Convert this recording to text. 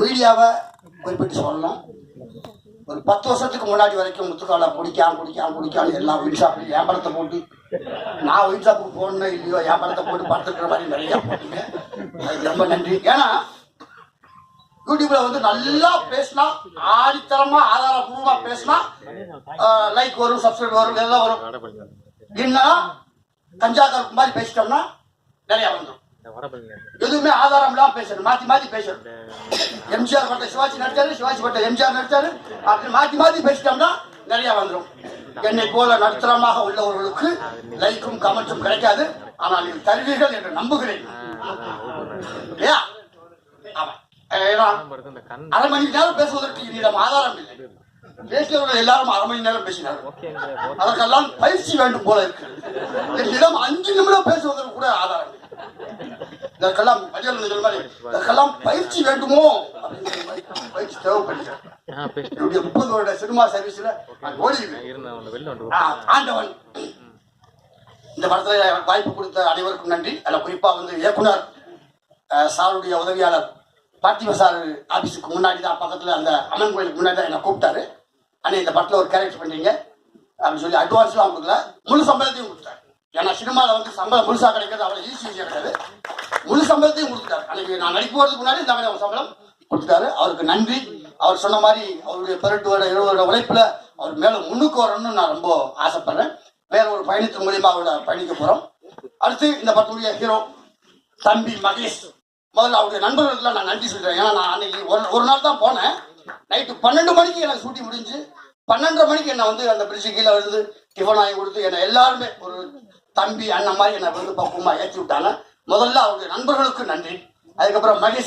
மீடியாவை குறிப்பிட்டு சொல்லணும். ஒரு பத்து வருஷத்துக்கு முன்னாடி வரைக்கும் முத்துக்காலை குடிக்காம குடிக்காம குடிக்காம எல்லாம் ஒயின் ஷாப்லையும் வியாபாரத்தை போட்டு நான் ஒயின் ஷாப்புக்கு போகணும் இல்லையோ வியாபாரத்தை போட்டு படுத்துக்கிற மாதிரி நிறைய போட்டீங்க. அதுக்கு ரொம்ப நன்றி. ஏன்னா யூடியூப்ல வந்து நல்லா பேசினா ஆடித்தரமா ஆதாரபூர்வமா பேசினா லைக் வரும் சப்ஸ்கிரைப் வரும் எல்லாம் வரும். என்ன கஞ்சா கருப்பு மாதிரி பேசிட்டோம்னா நிறைய வந்துடும் எதுவுமே ஆதாரம் இல்லாம பேசணும் மாத்தி மாத்தி பேசணும் எம்ஜிஆர் பட்ட சிவாஜி நடிச்சாரு சிவாஜி பட்ட எம்ஜிஆர் நடிச்சாரு அப்படி மாத்தி மாத்தி பேசிட்டோம்னா நிறைய வந்துடும் என்னை போல நடுத்தரமாக உள்ளவர்களுக்கு லைக்கும் கமெண்ட்ஸும் கிடைக்காது ஆனால் நீங்கள் தருவீர்கள் என்று நம்புகிறேன் இல்லையா அரை மணி நேரம் பேசுவதற்கு என்னிடம் ஆதாரம் இல்லை பேசியவர்கள் எல்லாரும் அரை மணி நேரம் பேசினார்கள் அதற்கெல்லாம் பயிற்சி வேண்டும் போல இருக்கிறது என்னிடம் அஞ்சு நிமிடம் பேசுவதற்கு கூட ஆதாரம் இதற்கெல்லாம் சொன்ன மாதிரி இதற்கெல்லாம் பயிற்சி வேண்டுமோ? பயிற்சி தேவைப்படுகிறது. என்னுடைய முப்பது வருட சினிமா சர்வீஸ்ல ஆண்டவன். இந்த படத்துல வாய்ப்பு கொடுத்த அனைவருக்கும் நன்றி. அதில் குறிப்பா வந்து இயக்குனர் சாருடைய உதவியாளர் பார்த்திப சார் ஆபீஸுக்கு முன்னாடி தான் பக்கத்துல அந்த அம்மன் கோயிலுக்கு முன்னாடி தான் என்னை கூப்பிட்டாரு. அண்ணே இந்த படத்துல ஒரு கேரக்டர் பண்ணீங்க. அப்படின்னு சொல்லி அட்வான்ஸ்லாம் கொடுக்கல. முழு சம்பளத்தையும் கொடுத்தாரு. ஏன்னா சினிமாவில் வந்து சம்பளம் முழுசா கிடைக்கிறது அவ்வளோ ஈஸி ஈஸியாக கிடையாது முழு சம்பளத்தையும் கொடுத்துட்டாரு. அன்னைக்கு நான் நடிப்பு போறதுக்கு முன்னாடி இந்த மாதிரி அவர் சம்பளம் கொடுத்துட்டாரு. அவருக்கு நன்றி. அவர் சொன்ன மாதிரி அவருடைய பதினெட்டு வருட இருபது வருட உழைப்புல அவர் மேல முன்னுக்கு வரணும்னு நான் ரொம்ப ஆசைப்படுறேன். வேற ஒரு பயணத்தின் மூலியமா அவரோட பயணிக்க போறோம். அடுத்து இந்த படத்துடைய ஹீரோ தம்பி மகேஷ். முதல்ல அவருடைய நண்பர்களுக்குலாம் நான் நன்றி சொல்றேன். ஏன்னா நான் அன்னைக்கு ஒரு ஒரு நாள் தான் போனேன். நைட்டு பன்னெண்டு மணிக்கு எனக்கு சூட்டி முடிஞ்சு பன்னெண்டரை மணிக்கு என்னை வந்து அந்த பிரிட்ஜு கீழே வந்து டிஃபன் வாங்கி கொடுத்து என்னை எல்லாருமே ஒரு தம்பி அண்ணன் மாதிரி என்னை வந்து பக்குவமாக ஏற்றி விட்டாங்க. முதல்ல அவருடைய நண்பர்களுக்கு நன்றி. அதுக்கப்புறம் மகேஷ்